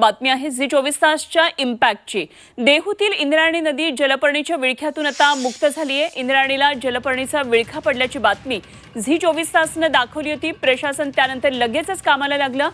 बातमी आहे झी चोवीस तासच्या इम्पॅक्टची. देहूतील इंद्रायणी नदी जलपर्णीच्या विळख्यातून आता मुक्त झाली आहे इंद्रायणीला जलपर्णीचा विळखा पडल्याची बातमी झी चोवीस तासनं दाखवली होती. प्रशासन त्यानंतर लगेचच कामाला लागलं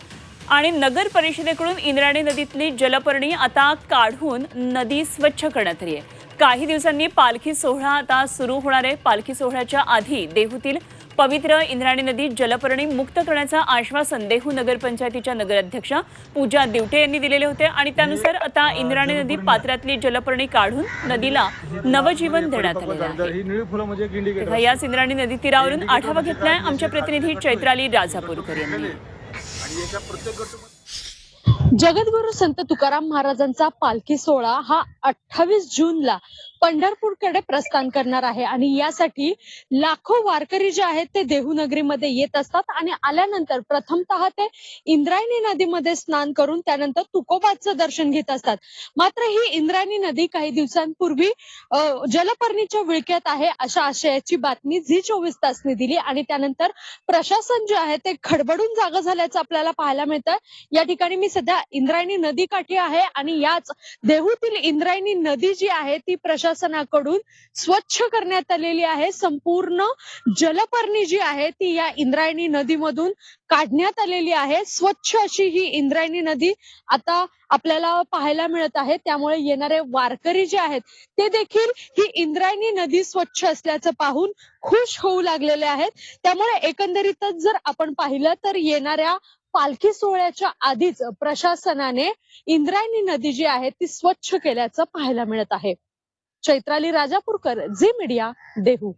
आणि नगर परिषदेकडून इंद्रायणी नदीतली जलपर्णी आता काढून नदी स्वच्छ करण्यात आली आहे काही दिवसांनी पालखी सोहळा आता सुरू होणार आहे. पालखी सोहळ्याच्या आधी देहूतील पवित्र इंद्रायणी नदी जलपर्णी मुक्त करण्याचं आश्वासन देहू नगरपंचायतीच्या नगराध्यक्षा पूजा दिवटे यांनी दिलेले होते. आणि त्यानुसार आता इंद्रायणी नदी पात्रातली जलपर्णी काढून नदीला नवजीवन देण्यात आलेलं म्हणजे तेव्हा याच इंद्रायणी नदी तीरावरून आढावा घेतलाय आमच्या प्रतिनिधी चैत्राली राजापूरकर यांनी. जगद्गुरु संत तुकाराम महाराजांचा पालखी सोहळा हा अठ्ठावीस जूनला पंढरपूरकडे प्रस्थान करणार आहे. आणि यासाठी लाखो वारकरी जे आहेत ते देहू नगरीमध्ये येत असतात. आणि आल्यानंतर प्रथमतः ते इंद्रायणी नदीमध्ये स्नान करून त्यानंतर तुकोबाचं दर्शन घेत असतात. मात्र ही इंद्रायणी नदी काही दिवसांपूर्वी जलपर्णीच्या विळक्यात आहे अशा आशयाची बातमी झी चोवीस तासने दिली. आणि त्यानंतर प्रशासन जे आहे ते खडबडून जागा झाल्याचं आपल्याला पाहायला मिळतं या ठिकाणी मी सध्या इंद्रायणी नदी काठी आहे. आणि याच देहूतील इंद्रायणी नदी जी आहे ती प्रशासन प्रशासनाकडून स्वच्छ करण्यात आलेली आहे. संपूर्ण जलपर्णी जी आहे ती या इंद्रायणी नदीमधून काढण्यात आलेली आहे. स्वच्छ अशी ही इंद्रायणी नदी आता आपल्याला पाहायला मिळत आहे. त्यामुळे येणारे वारकरी जे आहेत ते देखील ही इंद्रायणी नदी स्वच्छ असल्याचं पाहून खुश होऊ लागलेले आहेत. त्यामुळे एकंदरीतच जर आपण पाहिलं तर येणाऱ्या पालखी सोहळ्याच्या आधीच प्रशासनाने इंद्रायणी नदी जी आहे ती स्वच्छ केल्याचं पाहायला मिळत आहे. Chaitrali Rajapurkar Zee media Dehu.